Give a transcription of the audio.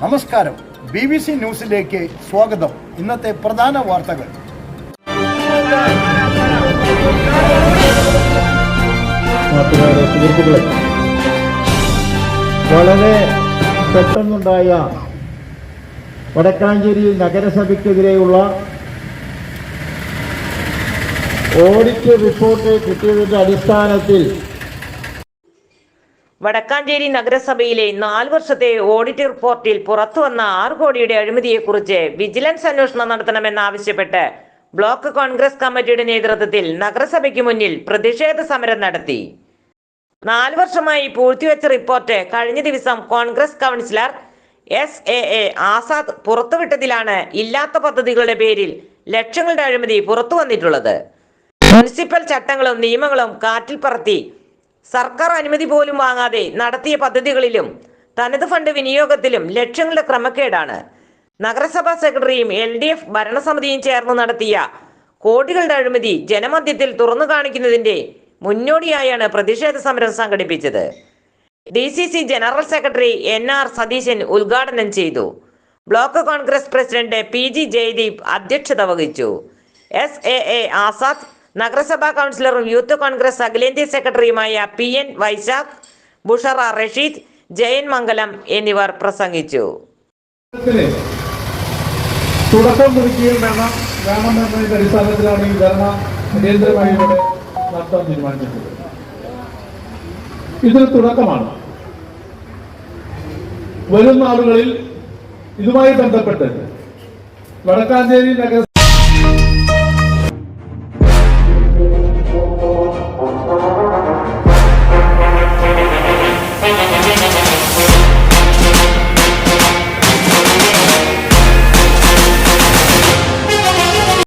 നമസ്കാരം. B B C ന്യൂസിലേക്ക് സ്വാഗതം. ഇന്നത്തെ പ്രധാന വാർത്തകൾ. വളരെ പെട്ടെന്നുണ്ടായ വടക്കാഞ്ചേരി നഗരസഭയ്ക്കെതിരെയുള്ള ഓഡിറ്റ് റിപ്പോർട്ട് കിട്ടിയതിന്റെ അടിസ്ഥാനത്തിൽ വടക്കാഞ്ചേരി നഗരസഭയിലെ നാല് വർഷത്തെ ഓഡിറ്റ് റിപ്പോർട്ടിൽ പുറത്തുവന്ന ആറ് കോടിയുടെ അഴിമതിയെക്കുറിച്ച് വിജിലൻസ് അന്വേഷണം നടത്തണമെന്നാവശ്യപ്പെട്ട് ബ്ലോക്ക് കോൺഗ്രസ് കമ്മിറ്റിയുടെ നേതൃത്വത്തിൽ നഗരസഭയ്ക്ക് മുന്നിൽ പ്രതിഷേധ സമരം നടത്തി. നാല് വർഷമായി പൂഴ്ത്തിവെച്ച റിപ്പോർട്ട് കഴിഞ്ഞ ദിവസം Congress councillor S A A Azad പുറത്തുവിട്ടതിലാണ് ഇല്ലാത്ത പദ്ധതികളുടെ പേരിൽ ലക്ഷങ്ങളുടെ അഴിമതി പുറത്തു വന്നിട്ടുള്ളത് മുനിസിപ്പൽ ചട്ടങ്ങളും നിയമങ്ങളും കാറ്റിൽ പറത്തി സർക്കാർ അനുമതി പോലും വാങ്ങാതെ നടത്തിയ പദ്ധതികളിലും തനത് ഫണ്ട് വിനിയോഗത്തിലും ലക്ഷങ്ങളുടെ ക്രമക്കേടാണ്. നഗരസഭാ സെക്രട്ടറിയും എൽ ഡി എഫ് ഭരണസമിതിയും ചേർന്ന് നടത്തിയ കോടികളുടെ അഴിമതി ജനമധ്യത്തിൽ തുറന്നു കാണിക്കുന്നതിന്റെ മുന്നോടിയായാണ് പ്രതിഷേധ സമരം സംഘടിപ്പിച്ചത്. D C C general secretary N R Satheesan ഉദ്ഘാടനം ചെയ്തു. Block Congress president P G Jayadeep അധ്യക്ഷത വഹിച്ചു. എസ് എ എ ആസാദ് നഗരസഭാ കൗൺസിലറും യൂത്ത് കോൺഗ്രസ് അഖിലേന്ത്യാ സെക്രട്ടറിയുമായ പി എൻ വൈശാഖ് ബുഷറ റഷീദ് ജയൻ മംഗലം എന്നിവർ പ്രസംഗിച്ചു. തുടക്കം കുറിക്കുകയും വേണം. വേണമെന്നതിന്റെ അടിസ്ഥാനത്തിലാണ് ഈ ധർമ്മ അടിയന്തരമായി ഇവിടെ നടത്താൻ തീരുമാനിച്ചിട്ടുള്ളത്. ഇതൊരു തുടക്കമാണ്. വരും നാളുകളിൽ ഇതുമായി ബന്ധപ്പെട്ട് വടക്കാഞ്ചേരി നഗര